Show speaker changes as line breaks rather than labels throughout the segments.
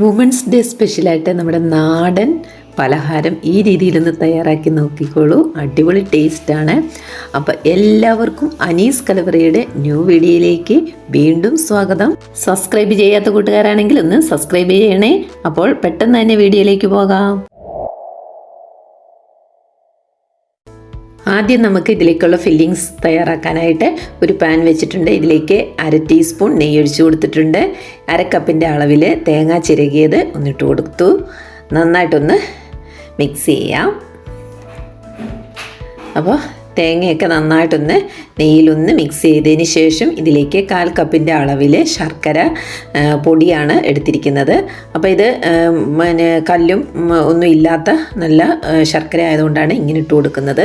Women's day സ്പെഷ്യലായിട്ട് നമ്മുടെ നാടൻ പലഹാരം ഈ രീതിയിലൊന്ന് തയ്യാറാക്കി നോക്കിക്കോളൂ. അടിപൊളി ടേസ്റ്റാണ് അപ്പോൾ എല്ലാവർക്കും അനീസ് കലവറയുടെ ന്യൂ വീഡിയോയിലേക്ക് വീണ്ടും സ്വാഗതം. സബ്സ്ക്രൈബ് ചെയ്യാത്ത കൂട്ടുകാരാണെങ്കിൽ ഒന്ന് സബ്സ്ക്രൈബ് ചെയ്യണേ. അപ്പോൾ പെട്ടെന്ന് തന്നെ വീഡിയോയിലേക്ക് പോകാം. ആദ്യം നമുക്ക് ഇതിലേക്കുള്ള ഫില്ലിങ്സ് തയ്യാറാക്കാനായിട്ട് ഒരു പാൻ വെച്ചിട്ടുണ്ട്. ഇതിലേക്ക് അര ടീസ്പൂൺ നെയ്യ് ഒഴിച്ചു കൊടുത്തിട്ടുണ്ട്. അര കപ്പിന്റെ അളവിൽ തേങ്ങ ചിരകിയത് ഒന്നിട്ട് കൊടുത്തു. നന്നായിട്ടൊന്ന് മിക്സ് ചെയ്യാം. അപ്പോൾ തേങ്ങയൊക്കെ നന്നായിട്ടൊന്ന് നെയ്യിലൊന്ന് മിക്സ് ചെയ്തതിന് ശേഷം ഇതിലേക്ക് കാൽ കപ്പിന്റെ അളവിൽ ശർക്കര പൊടിയാണ് എടുത്തിരിക്കുന്നത്. അപ്പോൾ ഇത് പിന്നെ കല്ലും ഒന്നും ഇല്ലാത്ത നല്ല ശർക്കര ആയതുകൊണ്ടാണ് ഇങ്ങനെ ഇട്ട് കൊടുക്കുന്നത്.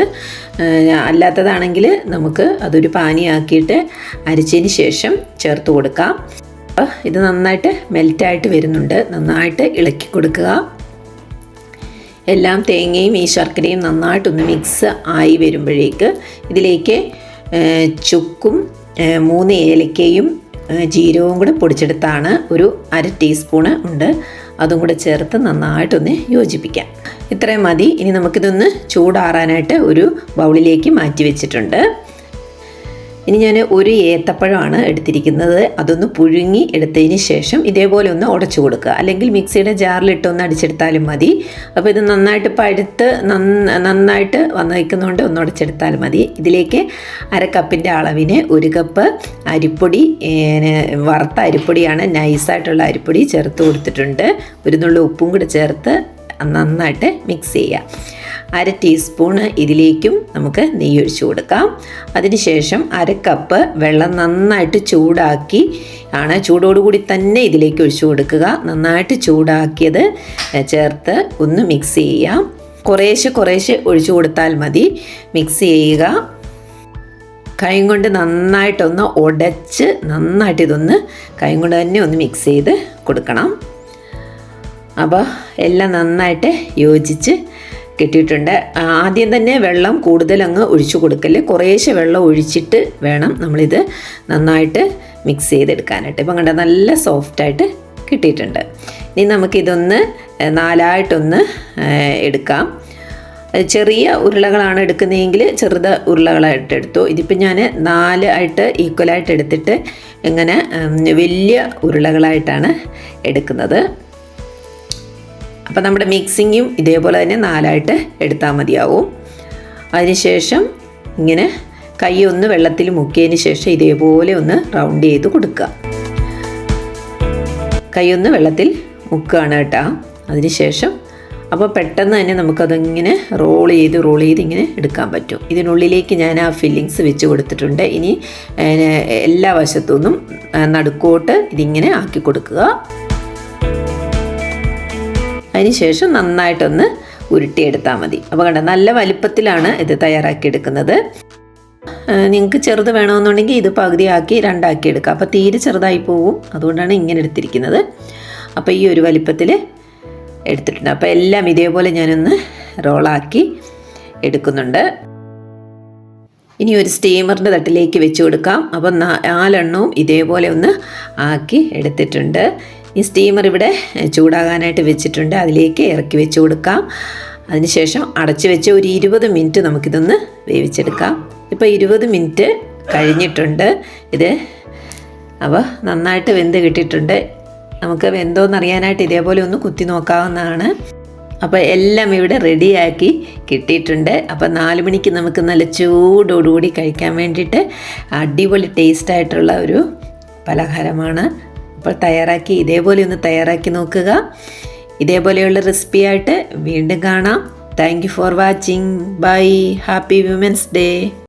അല്ലാത്തതാണെങ്കിൽ നമുക്ക് അതൊരു പാനിയാക്കിയിട്ട് അരിച്ചതിന് ശേഷം ചേർത്ത് കൊടുക്കാം. ഇത് നന്നായിട്ട് മെൽറ്റായിട്ട് വരുന്നുണ്ട്. നന്നായിട്ട് ഇളക്കി കൊടുക്കുക. എല്ലാം തേങ്ങയും ഈ ശർക്കരയും നന്നായിട്ടൊന്ന് മിക്സ് ആയി വരുമ്പോഴേക്ക് ഇതിലേക്ക് ചുക്കും മൂന്ന് ഏലക്കയും ജീരകവും കൂടെ പൊടിച്ചെടുത്താണ് ഒരു അര ടീസ്പൂണ് ഉണ്ട്. അതും കൂടെ ചേർത്ത് നന്നായിട്ടൊന്ന് യോജിപ്പിക്കാം. ഇത്രയും മതി. ഇനി നമുക്കിതൊന്ന് ചൂടാറാനായിട്ട് ഒരു ബൗളിലേക്ക് മാറ്റി വെച്ചിട്ടുണ്ട്. ഇനി ഞാൻ ഒരു ഏത്തപ്പഴമാണ് എടുത്തിരിക്കുന്നത്. അതൊന്ന് പുഴുങ്ങി എടുത്തതിന് ശേഷം ഇതേപോലെ ഒന്ന് ഉടച്ചു കൊടുക്കുക. അല്ലെങ്കിൽ മിക്സിയുടെ ജാറിലിട്ട് ഒന്ന് അടിച്ചെടുത്താലും മതി. അപ്പോൾ ഇത് നന്നായിട്ട് പഴുത്ത് നന്നായിട്ട് വന്നിരിക്കുന്നതുകൊണ്ട് ഒന്ന് ഉടച്ചെടുത്താലും മതി. ഇതിലേക്ക് അര കപ്പിന്റെ അളവിന് ഒരു കപ്പ് അരിപ്പൊടി വറുത്ത അരിപ്പൊടിയാണ്. നൈസായിട്ടുള്ള അരിപ്പൊടി ചേർത്ത് കൊടുത്തിട്ടുണ്ട്. ഒരു നുള്ളി ഉപ്പും കൂടെ ചേർത്ത് നന്നായിട്ട് മിക്സ് ചെയ്യുക. അര ടീസ്പൂണ് ഇതിലേക്കും നമുക്ക് നെയ്യ് ഒഴിച്ചു കൊടുക്കാം. അതിനുശേഷം അര കപ്പ് വെള്ളം നന്നായിട്ട് ചൂടാക്കി ആണ് ചൂടോടുകൂടി തന്നെ ഇതിലേക്ക് ഒഴിച്ചു കൊടുക്കുക. നന്നായിട്ട് ചൂടാക്കിയത് ചേർത്ത് ഒന്ന് മിക്സ് ചെയ്യാം കുറേശ്ശെ കുറേശ്ശെ ഒഴിച്ചു കൊടുത്താൽ മതി. മിക്സ് ചെയ്യുക. കൈ കൊണ്ട് നന്നായിട്ടൊന്ന് ഉടച്ച് നന്നായിട്ട് ഇതൊന്ന് കൈ കൊണ്ട് തന്നെ ഒന്ന് മിക്സ് ചെയ്ത് കൊടുക്കണം. അപ്പോൾ എല്ലാം നന്നായിട്ട് യോജിച്ച് കിട്ടിയിട്ടുണ്ട്. ആദ്യം തന്നെ വെള്ളം കൂടുതൽ അങ്ങ് ഒഴിച്ചു കൊടുക്കല്ലേ കുറേശ്ശെ വെള്ളം ഒഴിച്ചിട്ട് വേണം നമ്മളിത് നന്നായിട്ട് മിക്സ് ചെയ്തെടുക്കാനായിട്ട്. ഇപ്പം കണ്ട നല്ല സോഫ്റ്റായിട്ട് കിട്ടിയിട്ടുണ്ട്. ഇനി നമുക്കിതൊന്ന് നാലായിട്ടൊന്ന് എടുക്കാം. ചെറിയ ഉരുളകളാണ് എടുക്കുന്നതെങ്കിൽ ചെറുത ഉരുളകളായിട്ട് എടുത്തു. ഇതിപ്പോൾ ഞാൻ നാല് ആയിട്ട് ഈക്വലായിട്ട് എടുത്തിട്ട് ഇങ്ങനെ വലിയ ഉരുളകളായിട്ടാണ് എടുക്കുന്നത്. അപ്പോൾ നമ്മുടെ മിക്സിങ്ങും ഇതേപോലെ തന്നെ നാലായിട്ട് എടുത്താൽ മതിയാവും. അതിനുശേഷം ഇങ്ങനെ കൈ ഒന്ന് വെള്ളത്തിൽ മുക്കിയതിന് ശേഷം ഇതേപോലെ ഒന്ന് റൗണ്ട് ചെയ്ത് കൊടുക്കുക. കൈ ഒന്ന് വെള്ളത്തിൽ മുക്കുകയാണ് കേട്ടോ. അതിനുശേഷം അപ്പോൾ പെട്ടെന്ന് തന്നെ നമുക്കതിങ്ങനെ റോൾ ചെയ്ത് റോൾ ചെയ്ത് ഇങ്ങനെ എടുക്കാൻ പറ്റും. ഇതിനുള്ളിലേക്ക് ഞാൻ ആ ഫില്ലിങ്സ് വെച്ച് കൊടുത്തിട്ടുണ്ട്. ഇനി എല്ലാ വശത്തു നിന്നും നടുക്കോട്ട് ഇതിങ്ങനെ ആക്കി കൊടുക്കുക. അതിനുശേഷം നന്നായിട്ടൊന്ന് ഉരുട്ടിയെടുത്താൽ മതി. അപ്പോൾ കണ്ട നല്ല വലിപ്പത്തിലാണ് ഇത് തയ്യാറാക്കിയെടുക്കുന്നത്. നിങ്ങൾക്ക് ചെറുത് വേണമെന്നുണ്ടെങ്കിൽ ഇത് പകുതിയാക്കി രണ്ടാക്കി എടുക്കുക അപ്പോൾ തീരെ ചെറുതായി പോവും. അതുകൊണ്ടാണ് ഇങ്ങനെ എടുത്തിരിക്കുന്നത്. അപ്പോൾ ഈ ഒരു വലിപ്പത്തിൽ എടുത്തിട്ടുണ്ട്. അപ്പോൾ എല്ലാം ഇതേപോലെ ഞാനൊന്ന് റോളാക്കി എടുക്കുന്നുണ്ട്. ഇനി ഒരു സ്റ്റീമറിന്റെ തട്ടിലേക്ക് വെച്ച് കൊടുക്കാം. അപ്പം നാലെണ്ണവും ഇതേപോലെ ഒന്ന് ആക്കി എടുത്തിട്ടുണ്ട്. ഈ സ്റ്റീമർ ഇവിടെ ചൂടാകാനായിട്ട് വെച്ചിട്ടുണ്ട്. അതിലേക്ക് ഇറക്കി വെച്ച് കൊടുക്കാം. അതിനുശേഷം അടച്ച് വെച്ച് ഒരു ഇരുപത് മിനിറ്റ് നമുക്കിതൊന്ന് വേവിച്ചെടുക്കാം. ഇപ്പോൾ ഇരുപത് മിനിറ്റ് കഴിഞ്ഞിട്ടുണ്ട്. ഇത് അപ്പോൾ നന്നായിട്ട് വെന്ത് കിട്ടിയിട്ടുണ്ട്. നമുക്ക് വെന്തോന്നറിയാനായിട്ട് ഇതേപോലെ ഒന്ന് കുത്തി നോക്കാവുന്നതാണ്. അപ്പോൾ എല്ലാം ഇവിടെ റെഡിയാക്കി കിട്ടിയിട്ടുണ്ട്. അപ്പോൾ നാല് മണിക്ക് നമുക്ക് നല്ല ചൂടോടുകൂടി കഴിക്കാൻ വേണ്ടിയിട്ട് അടിപൊളി ടേസ്റ്റായിട്ടുള്ള ഒരു പലഹാരമാണ്. അപ്പോൾ തയ്യാറാക്കി ഇതേപോലെ ഒന്ന് തയ്യാറാക്കി നോക്കുക. ഇതേപോലെയുള്ള റെസിപ്പിയായിട്ട് വീണ്ടും കാണാം. Thank you for watching bye happy women's day